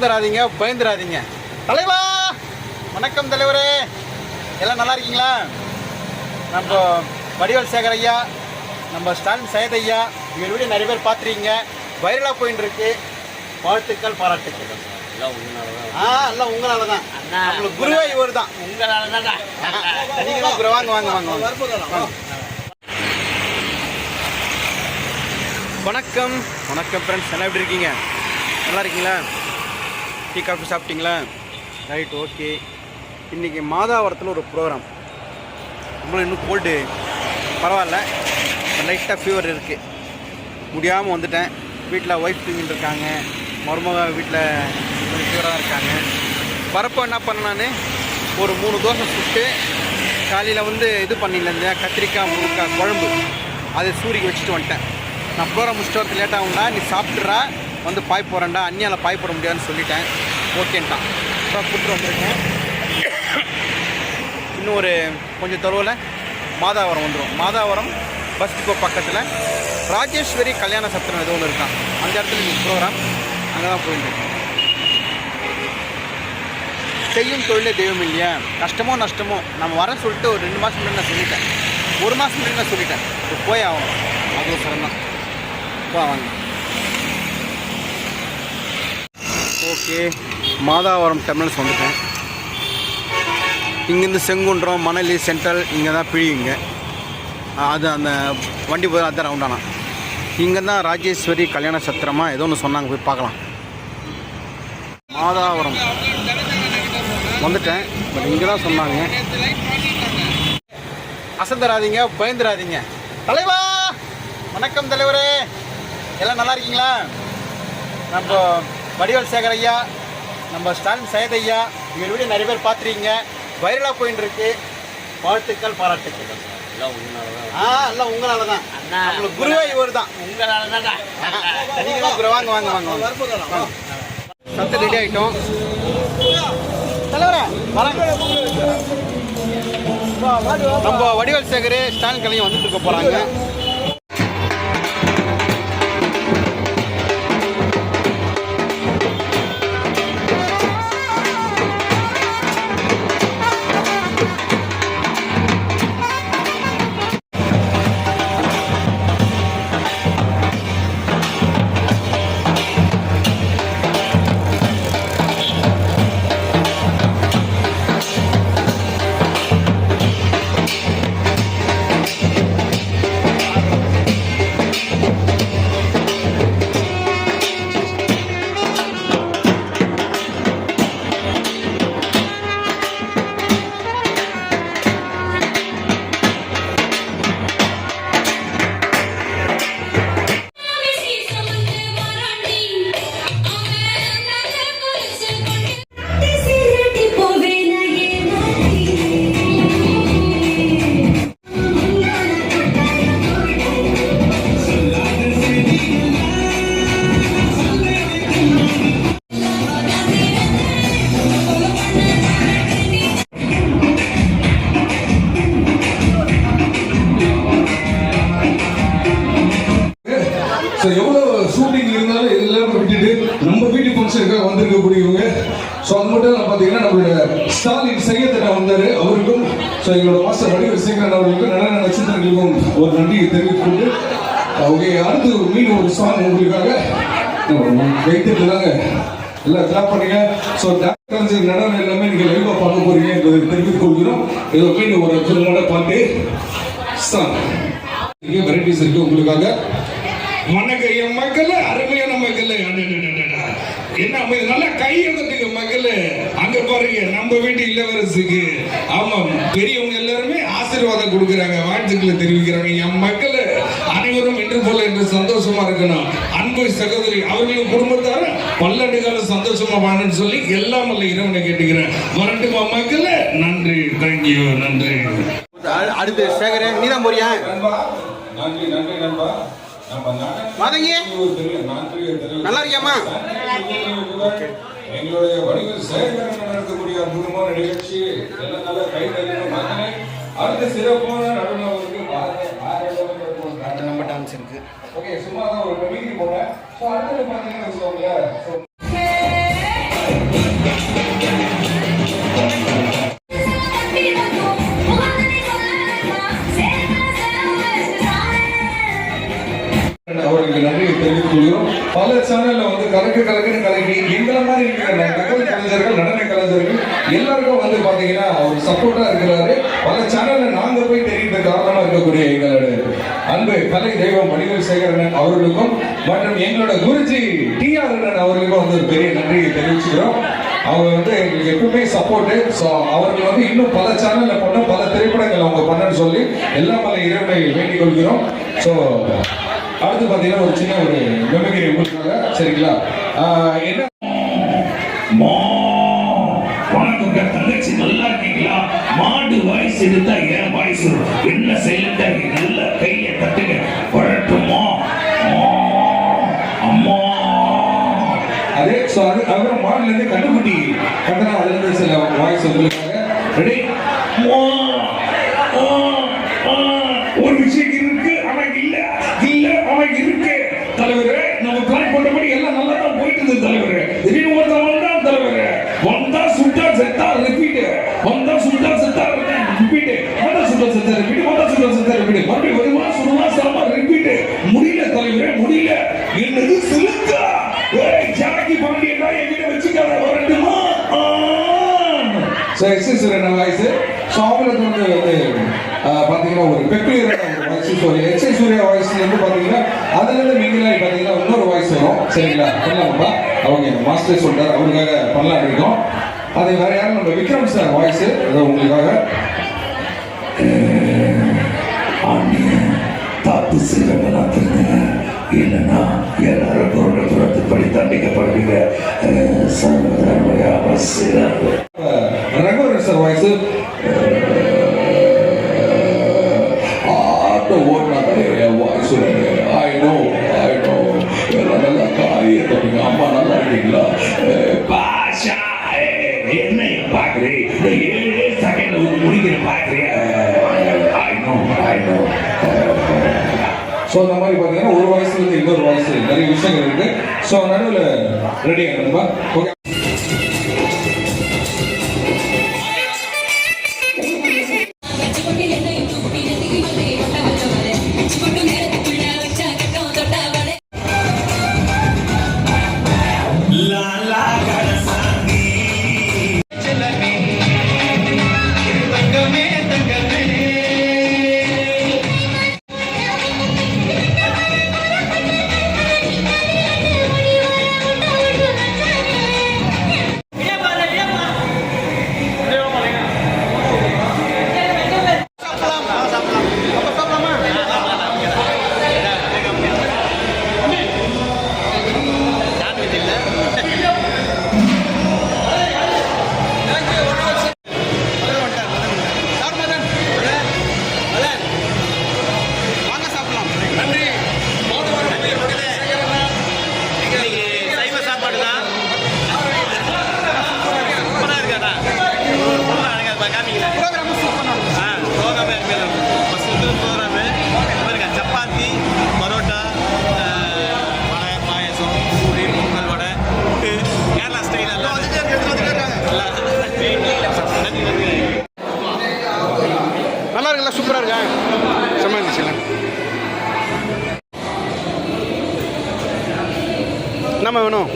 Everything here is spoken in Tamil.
அசந்தராதீங்க பயந்துராதீங்க தலைவா! வணக்கம் தலைவரே. எல்லாம் நல்லா இருக்கீங்களா? நம்ம வடிவேல் சேகர் ஐயா நம்ம ஸ்டாலின் சையத் ஐயா எங்கள் வீடியோ நிறைய பேர் பார்த்துருக்கீங்க. வைரலாக போயின்னு இருக்கு. வாழ்த்துக்கள் பாராட்டுக்கள். எல்லாம் உங்களால தான். தான். நம்மளுக்கு குருவே இவர் தான். உங்களால தான்டா. நீங்க தான் குரு. வாங்க வாங்க வாங்க. வணக்கம். வணக்கம் ஃப்ரெண்ட்ஸ் எல்லாம் எப்படி இருக்கீங்க? நல்லா இருக்கீங்களா? டீ காஃபி சாப்பிட்டீங்களா? Right okay. இன்றைக்கி மாதாவரத்தில் ஒரு ப்ரோக்ராம் நம்மளும் இன்னும் கோல்டு பரவாயில்ல. லைட்டாக ஃபீவர் இருக்குது முடியாமல் வந்துட்டேன். வீட்டில் ஒய்ஃப் தூங்கிட்டு இருக்காங்க. மருமக வீட்டில் கொஞ்சம் ஃபீவராக இருக்காங்க. வரப்போ என்ன பண்ணேன் ஒரு மூணு தோசை சுட்டு காலையில் வந்து இது பண்ணியிருந்தேன். கத்திரிக்காய் முருங்கைக்காய் குழம்பு. அதை சூரிக்கு வச்சுட்டு வந்துட்டேன். நான் ப்ரோக்ராம் முடிச்சுட்டு வரது லேட் நீ சாப்பிட்றா வந்து பாய் போகிறேன்டா அந்நியால் பாய் போட முடியாதுன்னு சொல்லிட்டேன். ஓகேன்ட்டான் ஸோ கூப்பிட்டு வந்திருக்கேன். இன்னும் ஒரு கொஞ்சம் தொலைவில் மாதாவரம் வந்துடும் மாதாவரம் பஸ் டிப்போ பக்கத்தில் ராஜேஸ்வரி கல்யாண சத்திரம் ஏதோ ஒன்று இருக்கான் அந்த இடத்துல இன்னைக்கு ப்ரோக்ராம் அங்கே தான் போயிட்டு செய்யும் தொழிலே தெய்வம் இல்லையா? கஷ்டமோ நஷ்டமோ நம்ம வர சொல்லிட்டு ஒரு ரெண்டு மாதம் முன்னாடி நான் சொல்லிட்டேன். ஒரு மாதம் முன்னாடி நான் சொல்லிட்டேன். இப்போ போய் ஆகணும். அது ஒரு சிறந்தான் போ வாங்க. ஓகே. மாதாவரம் டெர்மினல்ஸ் வந்துட்டேன் இங்கேருந்து செங்குன்றம் மணலி சென்ட்ரல் இங்கே தான் பிழியுங்க அது அந்த வண்டி போய் அதான் ரவுண்டானா இங்கே தான் ராஜேஸ்வரி கல்யாண சத்திரமாக ஏதோ ஒன்று சொன்னாங்க போய் பார்க்கலாம். மாதாவரம். வந்துட்டேன் பட் இங்கே தான் சொன்னாங்க. அசந்தராதிங்க பயந்துராதிங்க. தலைவா! வணக்கம் தலைவரே. எல்லாம் நல்லா இருக்கீங்களா? நம்ம வடிவேல் சேகர் ஐயா நம்ம ஸ்டாலின் ஐயா எங்கள் வீடியோ நிறைய பேர் பார்த்துருக்கீங்க. வைரலாக போயின்னு இருக்கு. வாழ்த்துக்கள் பாராட்டுக்கள். எல்லாம் உங்களால தான். ஆ எல்லாம் உங்களால தான் நம்மளுக்கு குருவே இவர் தான் உங்களால தான் குரு வாங்க வாங்க வாங்க வாங்க. சத்து ரெடி ஆகிட்டோம் தலைவரே நம்ம வடிவேல் சேகர் ஸ்டாலின் கலையும் வந்துட்டு இருக்க போகிறாங்க ஸோ அது மட்டும் இல்லாமல் பார்த்தீங்கன்னா நம்மளோட ஸ்டாலின் சையத்தனை வந்தார். அவருக்கும் ஸோ எங்களோட மாஸ்டர் வடிவ சேகரன் அவர்களுக்கும் நடன நட்சத்திரங்களுக்கும் ஒரு நன்றியை தெரிவித்துக்கொண்டு ஓகே அடுத்து மீன் ஒரு சாங் உங்களுக்காக வைத்துட்டு தாங்க எல்லாம் கிளாப் பண்ணுங்க. ஸோ டாக்டர் நடனம் எல்லாமே நீங்கள் லைவாக பார்க்க போறீங்க என்பதை தெரிவித்துக் கொள்கிறோம். ஏதோ மீன் ஒரு அற்புதமான பாட்டு. சாங் வெரைட்டிஸ் இருக்கு உங்களுக்காக. வணக்கம் என் மக்கள் அருமையான மக்கள். என்ன நல்லா கையெழுத்துங்க மக்கள் அங்க பாருங்க நம்ம வீட்டு இளவரசுக்கு. ஆமாம் பெரியவங்க எல்லாருமே ஆசீர்வாதம் கொடுக்கறாங்க. வாழ்த்துக்களை தெரிவிக்கிறாங்க என் மக்கள் அனைவரும் என்று போல என்று சந்தோஷமா இருக்கணும். அன்பு சகோதரி அவர்களும் குடும்பத்தார பல்லாண்டு காலம் சந்தோஷமா வாழணும்னு சொல்லி எல்லாம் அல்ல இறைவனை கேட்டுக்கிறேன். வரட்டுமா மக்கள் நன்றி தேங்க்யூ நன்றி. அடுத்து சேகரே நீ தான் போறியா? நண்பா நன்றி நன்றி நண்பா. தெரியும் நல்லா இருக்கியாம்மா? எங்களுடைய வடிவில் செயல்திறன் நடத்தக்கூடிய அற்புதமான நிகழ்ச்சி. எல்லாம் நல்ல கை மகனே. அடுத்த சிறப்பான நடுவர்களுக்கு நம்ம டான்ஸ் இருக்கு. ஓகே சும்மா தான் ஒரு மீட்டிங் போனேன். ஸோ அடுத்தது பார்த்தீங்கன்னா வச்சுக்கோங்களேன் சப்போர்ட்டா இருக்கிறாரு. பல சேனல்ல நாங்க போய் தெரியுது காரணமா இருக்கக்கூடிய எங்களோட அன்பு கலை தெய்வம் மணிகள் சேகரன் அவர்களுக்கும் மற்றும் எங்களோட குருஜி டி ஆர் அண்ணன் அவர்களுக்கும் வந்து ஒரு பெரிய நன்றியை தெரிவிச்சுக்கிறோம். அவங்க வந்து எங்களுக்கு எப்பவுமே சப்போர்ட்டு ஸோ அவர்கள் வந்து இன்னும் பல சேனல்ல பண்ண பல திரைப்படங்கள் அவங்க பண்ணன்னு சொல்லி எல்லா பல இறைவனை வேண்டிக் கொள்கிறோம். ஸோ அடுத்து பார்த்தீங்கன்னா ஒரு சின்ன ஒரு மெமரி உங்களுக்காக. சரிங்களா? என்ன? வணக்கம் தங்கச்சி நல்லா மாடு வாய்ஸ் எடுத்தா ஏன் வாய்ஸ் என்ன சைலண்டா நல்ல கைய தட்டுங்க வரட்டுமா? ஆ, அம்மா. அதே ஸோ அது அப்புறம் மாடல இருந்து கண்டுபிடி கண்டனா அதுல இருந்து சில வாய்ஸ் உங்களுக்காக ரெடி ஒரு விஷயம் இருக்கு அவனுக்கு இல்ல. இல்ல அவனுக்கு இருக்கு. தலைவரே நம்ம பிளான் பண்ணபடி எல்லாம் நல்லா தான் போயிட்டு இருந்தது தலைவரே. வந்தா சுட்டா செத்தா ரிப்பீட் மறுபடியும் வருவா சுடுவா சாமா ரிப்பீட் முடியல தலைவரே முடியல. என்னது சிலுக்கா? ஏய் ஜாக்கி பாண்டியனா என்கிட்ட வச்சுக்காத? வரட்டுமா ஆ. ஸோ எக்ஸஸ் என்ன வாய்ஸ் ஸோ அவங்களுக்கு வந்து வந்து பார்த்தீங்கன்னா ஒரு பெக்குலியரான ஒரு வாய்ஸ் ஸோ எக்ஸஸ் சூர்யா வாய்ஸ்ல இருந்து பார்த்தீங்கன்னா அதுலேருந்து மிங்கிலாகி பார்த்தீங்கன்னா இன்னொரு வாய்ஸ் வரும். சரிங்களா? பண்ணலாமா அவங்க எங்கள் மாஸ்டர் சொல்கிறார் அவருக்காக பண்ணலாம் இருக்கோம். அது வேற யாரும் நம்ம விக்ரம் சார் வாய்ஸ் அது உங்களுக்காக. பார்த்து செய்யறவங்களா இல்லைன்னா எல்லாரும் பொருளை புறத்து படி தண்டிக்கப்படுவீங்க. சர்வதர்மய அவசியம் ரகுவரன் சார் வாய்ஸ் ஸோ அந்த மாதிரி பார்த்தீங்கன்னா ஒரு வயசுலேருந்து இன்னொரு வயசு நிறைய விஷயங்கள் இருக்குது ஸோ நடுவில் ரெடி ஆகணும்பா ஓகே என்னம்மா வேணும்?